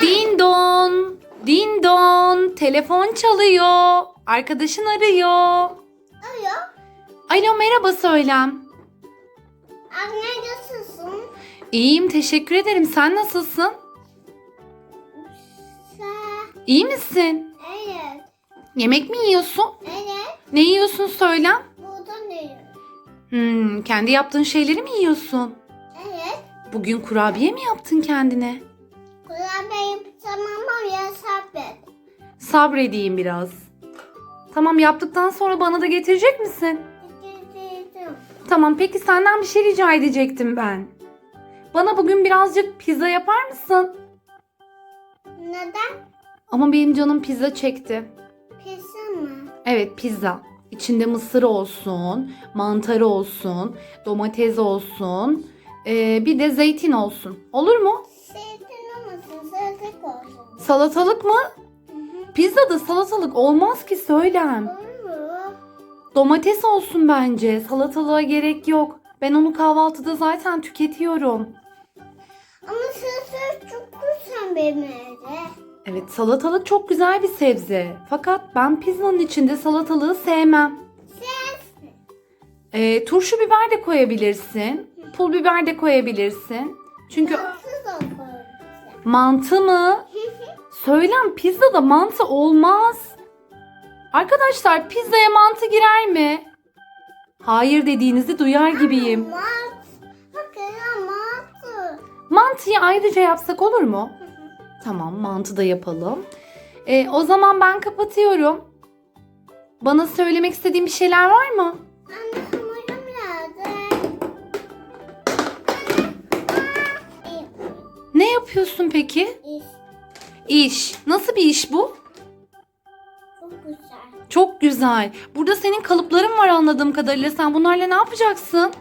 Din don. Din don. Telefon çalıyor. Arkadaşın arıyor. Alo. Alo merhaba Söylem. Anne nasılsın? İyiyim teşekkür ederim. Sen nasılsın? Sen. İyi misin? Evet. Yemek mi yiyorsun? Evet. Ne yiyorsun Söylem? Burada ne? Hmm, kendi yaptığın şeyleri mi yiyorsun? Evet. Bugün kurabiye mi yaptın kendine? Kurabiye yapacağım ama yasak et. Sabredeyim biraz. Tamam yaptıktan sonra bana da getirecek misin? Getirdim. Tamam peki senden bir şey rica edecektim ben. Bana bugün birazcık pizza yapar mısın? Neden? Ama benim canım pizza çekti. Pizza mı? Evet pizza. İçinde mısır olsun, mantarı olsun, domates olsun, ee, bir de zeytin olsun. Olur mu? Zeytin olsun. Salatalık mı? Hı hı. Pizzada salatalık olmaz ki söylem. Olur mu? Domates olsun bence. Salatalığa gerek yok. Ben onu kahvaltıda zaten tüketiyorum. Ama sen çok güzel benim evde. Evet salatalık çok güzel bir sebze. Fakat ben pizzanın içinde salatalığı sevmem. Ses. Ee, turşu biber de koyabilirsin. Pul biber de koyabilirsin. Çünkü okursun. Mantı mı? Söylem pizzada mantı olmaz. Arkadaşlar pizzaya mantı girer mi? Hayır dediğinizi duyar gibiyim. Mantıyı ayrıca yapsak olur mu? Tamam mantı da yapalım. Ee, o zaman ben kapatıyorum. Bana söylemek istediğin bir şeyler var mı? Anne yapıyorsun peki? İş İş. Nasıl bir iş bu? çok güzel. Çok güzel. Burada senin kalıpların var anladığım kadarıyla. Sen bunlarla ne yapacaksın?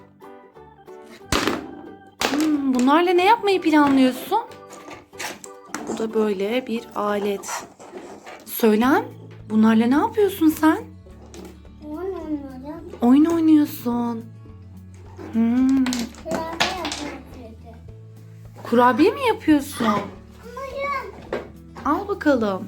Hmm, bunlarla ne yapmayı planlıyorsun? Bu da böyle bir alet. Söylem. Bunlarla ne yapıyorsun sen? Onu onları Oyun oynuyorsun. Kurabiye mi yapıyorsun? Al bakalım.